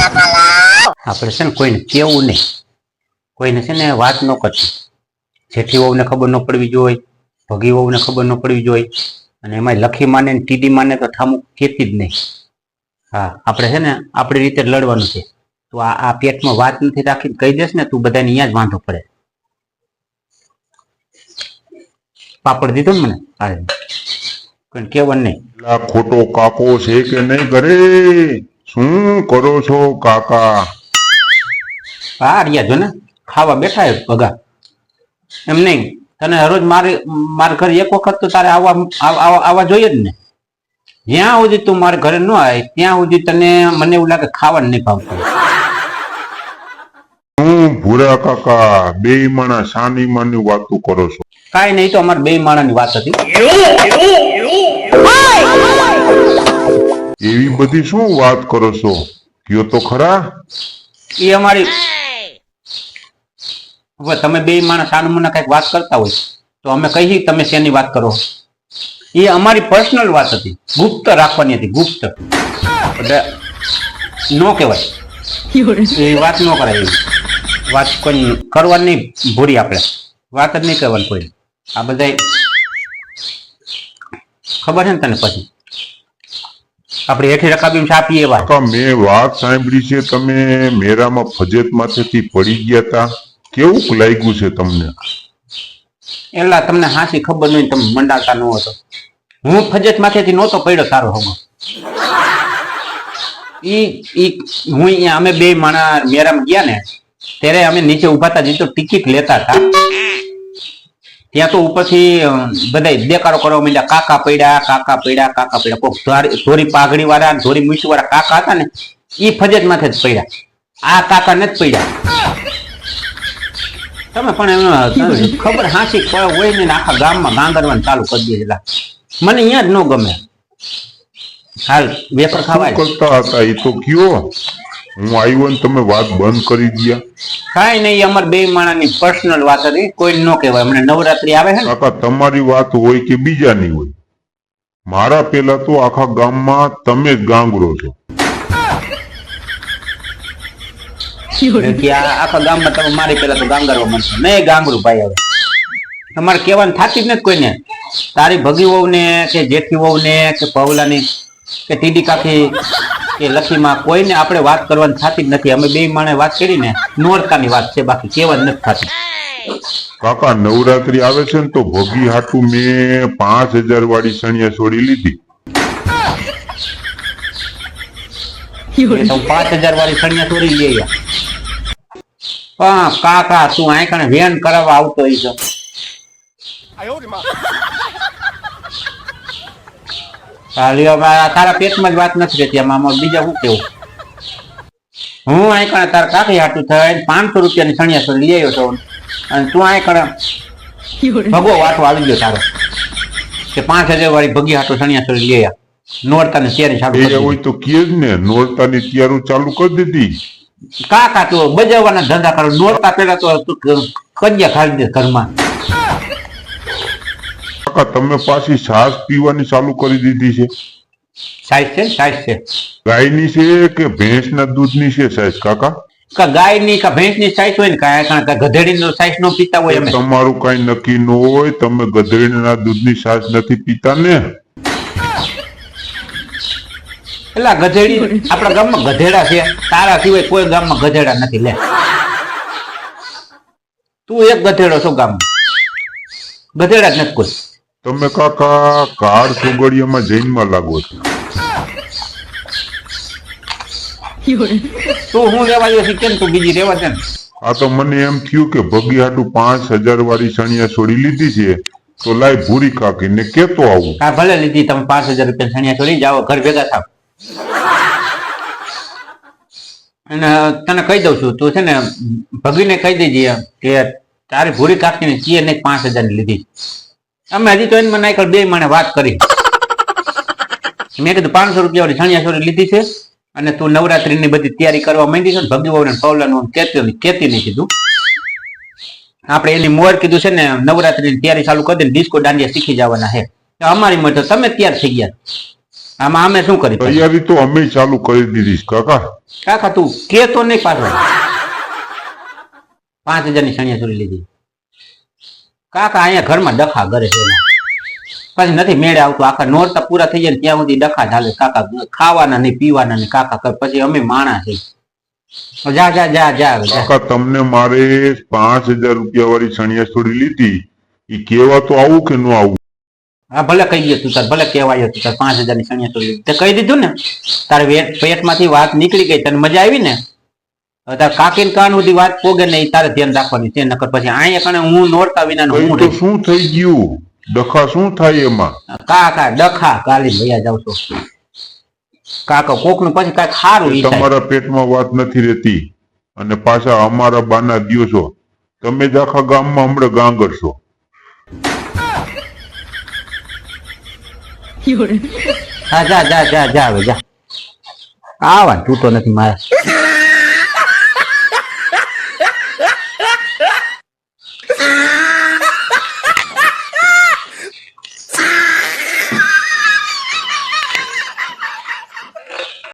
આપણે છે ને કોઈને કેવું નહીં. કોઈને છે ને વાત ન કરતી જેઠી વહુને ખબર ન પડવી જોઈએ, ભગી વહુને ખબર ન પડવી જોઈએ. અને એમાં લખી માને ને ટીડી માને તો ઠામું કેતી જ નહીં. હા, આપણે છે ને આપણી રીતે લડવાનું છે. તો આ પેટમાં વાત નથી રાખી કહી દેસ ને, તું બધાને અહીંયા જ વાંધો પડે. પાપડ દીધો ને મને? હા કોઈને કેવાનું નહીં. ખોટો કાકો છે કે નહીં ઘરે? શું કરો છો કાકા? હા રહ્યા જો ને ખાવા બેઠા છે ભગા. એમ નહીં તને હરોજ મારે મારા ઘરે એક વખત તો તારે આવવા આવ- આવ- આવવા જોઈએ જ ને. જ્યાં સુધી તું મારા ઘરે ન આવે ત્યાં સુધી તને મને એવું લાગે ખાવા નહીં ભાવતું. હું ભૂરા કાકા બે માણા સાની માની વાતો કરો છો. કાઈ નહીં તો અમારે બે માણાની વાત હતી. એવી બધી શું વાત કરો છો? કયો તો ખરા? એ અમારી હવે તમે બે માણસ સાનું મને કંઈક વાત કરતા હોય, તો અમે કહી તમે શેની વાત કરો? એ અમારી પર્સનલ વાત હતી. ગુપ્ત રાખવાની હતી, ગુપ્ત. એટલે નો કહેવાય. એ વાત ન કરાય વાત કોઈ કરવાની નહીં ભૂરી આપણે. વાત જ નહીં કરવાની કોઈ. આ બધા ખબર છે ને તને પછી? આપણે હેઠી રકાબી ચા એવા. કાકા મેં વાત સાંભળી છે તમે મેરામાં ફજેત માથેથી પડી ગયા હતા કેવું લાગ્યું છે તમને? એલા તમને હાસી ખબર નહીં તમે મંડાતા ન હતો. હું ફજત માથેથી નહોતો પડ્યો તારો હમો ઈ ઈ હું અમે બે માણા મેરામાં ગયા ને ત્યારે અમે નીચે ઊભા હતા તો ટિકિટ લેતા હતા. ત્યાં તો ઉપરથી બધા દેકારો કરવા માંડ્યા. કાકા પડ્યા કાકા પડ્યા કાકા પડ્યા. કોક ધોરી- પાઘડી વાળા ધોરી મૂછ વાળા કાકા હતા ને એ ફજત માથે જ પડ્યા. આ કાકા નથી પડ્યા. તમે પણ ખબર હાંસી હોય ને આખા ગામમાં ગાંગરવાનું ચાલુ કરી દે એટલે મને અહીંયા જ ન ગમે. હાલ, વેફર શું ખાવાય કરતા હતા એ તો કયો? હું આવ્યો ને તમે વાત બંધ કરી ગયા. કાઈ નહીં અમાર બે માણાની પર્સનલ વાત હતી. કોઈ ન કહેવાય. અમને નવરાત્રી આવે છે કાકા તમારી વાત હોય કે બીજાની હોય? મારા પેલા તો આખા ગામમાં તમે જ ગાંગરો છો. આખા ગામમાં તમે મારી પેલા તો ગાંગરવા માંડશો નહીં ગાંગરું ભાઈ હવે. તમારે કહેવાનું થાતી જ નથી કોઈને. તારી ભગી વહુ ને કે જેઠી વહુ ને કે પવલાની કે ટીડી કાકી કે લખીમાં કોઈને આપણે વાત કરવાની થતી જ નથી. અમે બે માણે વાત કરીને નોરતાની વાત છે બાકી કેવા નથી થતી. કાકા નવરાત્રી આવે છે ને તો ભોગી હાટું મેં પાંચ હજાર વાળી સણિયા છોડી લીધી. એ પાંચ હજાર વાળી સણિયા છોડી લઈ કાકા તું અહીં કણે વેન કરાવવા આવતો હોય છો તારા પેટમાં જ વાત નથી રહેતી આમાં બીજા શું કેવું હું અહીં કણે તારા કાકી હાટું થાય પાંચસો રૂપિયાની સણિયાસો લઈ આવ્યો છો. અને તું અહીં કણે ભગવો વાટો આવી ગયો તારો. કે પાંચ હજાર વાળી ભગી હાટો સણિયાસો લઈ આવ્યા. નોરતા ને શેરી સારું કરી હોય તો કે જ ને નોરતાની તૈયારી ચાલુ કરી દીધી. કાકા તો બજાવવાના ધંધા કરો નોરતા પેલા તો તું કજિયા ખાલી દે ઘરમાં. કાકા તમે પાછી છાશ પીવાની ચાલુ કરી દીધી છે. સાઈઝ છે સાઈઝ છે. ગાયની છે કે ભેંસના દૂધની છે સાઈઝ કાકા? કા ગાયની કા ભેંસની સાઈઝ હોય ને? કાંઈ કારણ કે ગધેડીનો સાઈઝ નો પીતા હોય અમે. તમારું કઈ નક્કી ન હોય તમે ગધેડીના દૂધની સાઈઝ નથી પીતા ને? એટલે ગધેડી આપણા ગામમાં ગધેડા છે. તારા સિવાય કોઈ ગામમાં ગધેડા નથી. લે. તું એક ગધેડો છો ગામમાં. ગધેડા જ નથી કોઈ. તમે કાકા કાળ સુગડિયામાં જૈનમાં લાગો છો. તું હું કેમ તું બીજી રેવા દે આ તો મને એમ થયું કે ભગી હાટુ પાંચ હજાર વાળી સણિયા છોડી લીધી છે તો લાય ભૂરી કાકીને કેતો આવું. હા ભલે લીધી તમે પાંચ હજાર રૂપિયા સણિયા છોડી જાઓ ઘર ભેગા થાવ. અને તને કહી દઉં છું તું છે ને ભગીને કહી દેજે કે તારી ભૂરી કાકીને ચીએ ને પાંચ હજારની લીધી અમે હજી તો એને મને બે માણે વાત કરી. મેં કીધું પાંચસો રૂપિયા વાળી છણિયા છોડી લીધી છે અને તું નવરાત્રીની બધી તૈયારી કરવા માંડી છે ને ભગી પૌલાનું કેતી કેતી નહીં કીધું. આપણે એની મોર કીધું છે ને નવરાત્રીની તૈયારી ચાલુ કરી દે ડિસ્કો દાંડિયા શીખી જવાના છે. તો અમારી માટે તમે તૈયાર થઈ ગયા. આમાં અમે શું કરી? તૈયારી તો અમે ચાલુ કરી દીધી કાકા. કાકા તું કે તો નહીં પાછો. પાંચ હજારની છણિયા ચોરી લીધી. કાકા અહીંયા ઘરમાં ડખા કરે છે પછી નથી મેળે આવતું. આખા નોરતા પૂરા થઈ જાય ત્યાં સુધી ડખા ચાલે કાકા ખાવાના નહીં પીવાના નહીં. કાકા પછી અમે માણા છે જા જા જા જા કાકા તમને મારે પાંચ હજાર રૂપિયા વાળી સણિયા છોડી લીધી. એ કેવા તો આવું કે ન આવું? હા ભલે કહી દે તું તાર ભલે કહેવાય તું તાર પાંચ હજારની સણિયા છોડી લીધી. તે કહી દીધું ને તારે પેટ પેટમાંથી વાત નીકળી ગઈ તને મજા આવી ને? તાર કાકીને કાન સુધી વાત પોગે નહીં તારે ધ્યાન રાખવાની છે નકર પછી અહીંયા કણે હું નોરતા વિના હું તો શું થઈ ગયું? ડખા શું થાય એમાં? કાકા ડખા કાલી ભૈયા જાવ છો. કાકા કોકનું પછી કાંઈક સારું ઈ તમારા પેટમાં વાત નથી રહેતી. અને પાછા અમારા બાના દ્યો છો. તમે જ આખા ગામમાં હમણાં ગાંગર છો હા જા જા જા જા હવે જા. આવા તૂટો નથી મારે.